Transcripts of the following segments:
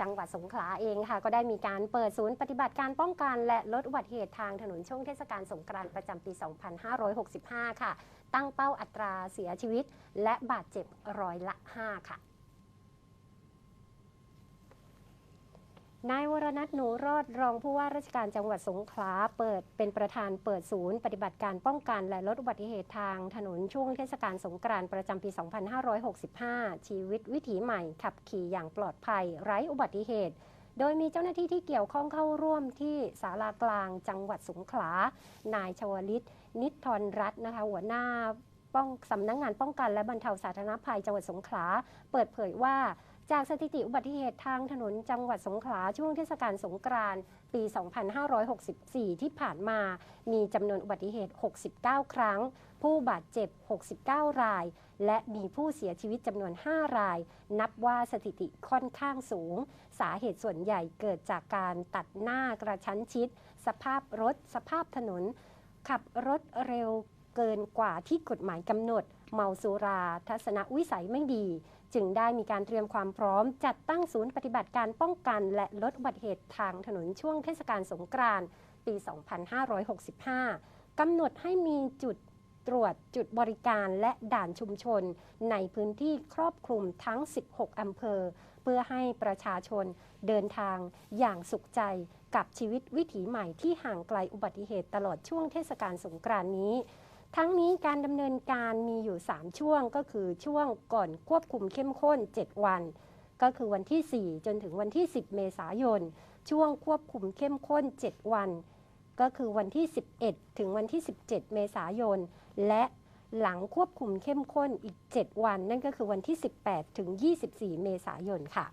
จังหวัดสงขลาเองค่ะ ก็ได้มีการเปิดศูนย์ปฏิบัติการป้องกันและลดอุบัติเหตุทางถนนช่วงเทศกาลสงกรานต์ประจำปี 2565 ค่ะ ตั้งเป้าอัตราเสียชีวิต และบาดเจ็บร้อยละ 5 ค่ะ นายวรนัทหนูรอดรองผู้ว่าราชการจังหวัดสงขลาเปิดเป็นประธานเปิดศูนย์ปฏิบัติการป้องกันและลดอุบัติเหตุทางถนนช่วงเทศกาลสงกรานต์ประจำปี 2565 ชีวิตวิถีใหม่ขับขี่อย่างปลอดภัย ไร้อุบัติเหตุ โดยมีเจ้าหน้าที่ที่เกี่ยวข้องเข้าร่วมที่ศาลากลางจังหวัดสงขลา นายชวลิต นิทรรัตน์นะคะหัวหน้าป้องสำนักงงานป้องกันและบรรเทาสาธารณภัยจังหวัดสงขลา เปิดเผยว่า จากสถิติอุบัติเหตุทางถนนจังหวัดสงขลาช่วงเทศกาลสงกรานต์ปี 2564 ที่ผ่านมา มีจำนวนอุบัติเหตุ 69 ครั้ง ผู้บาดเจ็บ 69 ราย และมีผู้เสียชีวิตจำนวน 5 ราย นับว่าสถิติค่อนข้างสูง สาเหตุส่วนใหญ่เกิดจากการตัดหน้ากระชั้นชิด สภาพรถ สภาพถนน ขับรถเร็วเกินกว่าที่กฎหมายกำหนด เมาสุรา ทัศนวิสัยไม่ดี จึงได้มีการเตรียมความพร้อม จัดตั้งศูนย์ปฏิบัติการป้องกัน และลดอุบัติเหตุทางถนนช่วงเทศกาลสงกรานต์ปี 2565 กำหนดให้มีจุดตรวจจุดบริการและด่านชุมชน ในพื้นที่ครอบคลุมทั้ง 16 อำเภอ เพื่อให้ประชาชนเดินทางอย่างสุขใจกับชีวิตวิถีใหม่ที่ห่างไกลอุบัติเหตุตลอดช่วงเทศกาลสงกรานต์นี้ ทั้งนี้การดำเนินการมีอยู่ 3 ช่วงก็คือช่วงก่อนควบคุมเข้มข้น 7 วัน ก็คือวันที่ 4 จนถึงวันที่ 10 เมษายน ช่วงควบคุมเข้มข้น 7 วัน ก็คือวันที่ 11 ถึงวันที่ 17 เมษายน และหลังควบคุมเข้มข้นอีก 7 วัน นั่นก็คือวันที่ 18 ถึง 24 เมษายนค่ะ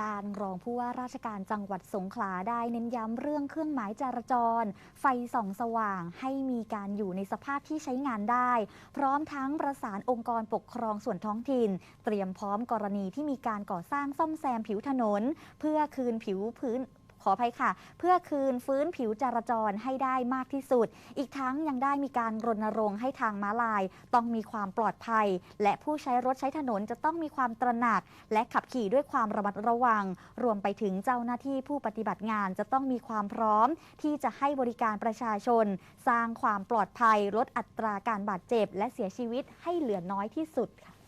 ด้านรองผู้ว่าราชการจังหวัดสงขลาได้เน้นย้ำเรื่องเครื่องหมายจราจร ไฟส่องสว่างให้มีการอยู่ในสภาพที่ใช้งานได้ พร้อมทั้งประสานองค์กรปกครองส่วนท้องถิ่น เตรียมพร้อมกรณีที่มีการก่อสร้างซ่อมแซมผิวถนน เพื่อคืนผิวพื้น ขออภัยค่ะ เพื่อคืนฟื้นผิวจราจรให้ได้มากที่สุด อีกทั้งยังได้มีการรณรงค์ให้ทางม้าลาย ต้องมีความปลอดภัย และผู้ใช้รถใช้ถนนจะต้องมีความตระหนัก และขับขี่ด้วยความระมัดระวัง รวมไปถึงเจ้าหน้าที่ผู้ปฏิบัติงานจะต้องมีความพร้อม ที่จะให้บริการประชาชน สร้างความปลอดภัยลดอัตราการบาดเจ็บ และเสียชีวิตให้เหลือน้อยที่สุดค่ะ